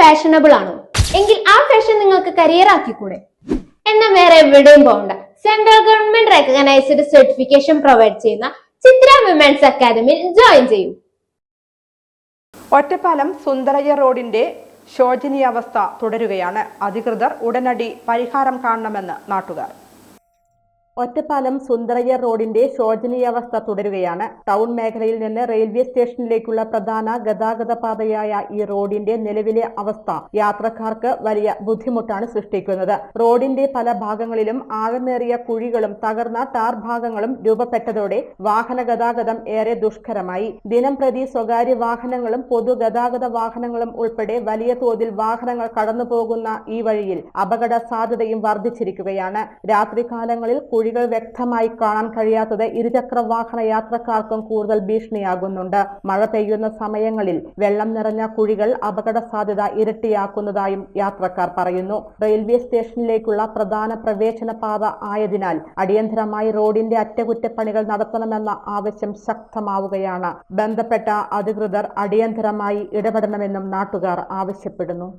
Fashionable ആണോ? എങ്കിൽ ആ ഫാഷൻ നിങ്ങൾക്ക് കരിയർ ആക്കിക്കൂടെ? എന്നാൽ വേറെ എവിടെയും പോകണ്ട. Central government recognised certification provide ചെയ്യുന്ന ചിത്ര വിമൻസ് അക്കാദമിയിൽ ജോയിൻ ചെയ്യൂ. ഒറ്റപ്പാലം സുന്ദരയ്യ റോഡിന്റെ ശോചനീയാവസ്ഥ തുടരുകയാണ്. അധികൃതർ ഉടനടി പരിഹാരം കാണണമെന്ന് നാട്ടുകാർ. ഒറ്റപ്പാലം സുന്ദരയ്യ റോഡിന്റെ ശോചനീയാവസ്ഥ തുടരുകയാണ്. ടൗൺ മേഖലയിൽ നിന്ന് റെയിൽവേ സ്റ്റേഷനിലേക്കുള്ള പ്രധാന ഗതാഗത പാതയായ ഈ റോഡിന്റെ നിലവിലെ അവസ്ഥ യാത്രക്കാർക്ക് വലിയ ബുദ്ധിമുട്ടാണ് സൃഷ്ടിക്കുന്നത്. റോഡിന്റെ പല ഭാഗങ്ങളിലും ആഴമേറിയ കുഴികളും തകർന്ന ടാർ ഭാഗങ്ങളും രൂപപ്പെട്ടതോടെ വാഹന ഗതാഗതം ഏറെ ദുഷ്കരമായി. ദിനം പ്രതി സ്വകാര്യ വാഹനങ്ങളും പൊതുഗതാഗത വാഹനങ്ങളും ഉൾപ്പെടെ വലിയ തോതിൽ വാഹനങ്ങൾ കടന്നുപോകുന്ന ഈ വഴിയിൽ അപകട സാധ്യതയും വർദ്ധിച്ചിരിക്കുകയാണ്. രാത്രികാലങ്ങളിൽ കുഴികൾ വ്യക്തമായി കാണാൻ കഴിയാത്തത് ഇരുചക്ര വാഹന യാത്രക്കാർക്കും കൂടുതൽ ഭീഷണിയാകുന്നുണ്ട്. മഴ പെയ്യുന്ന സമയങ്ങളിൽ വെള്ളം നിറഞ്ഞ കുഴികൾ അപകട സാധ്യത ഇരട്ടിയാക്കുന്നതായും യാത്രക്കാർ പറയുന്നു. റെയിൽവേ സ്റ്റേഷനിലേക്കുള്ള പ്രധാന പ്രവേശന പാത ആയതിനാൽ അടിയന്തരമായി റോഡിന്റെ അറ്റകുറ്റപ്പണികൾ നടത്തണമെന്ന ആവശ്യം ശക്തമാവുകയാണ്. ബന്ധപ്പെട്ട അധികൃതർ അടിയന്തരമായി ഇടപെടണമെന്നും നാട്ടുകാർ ആവശ്യപ്പെടുന്നു.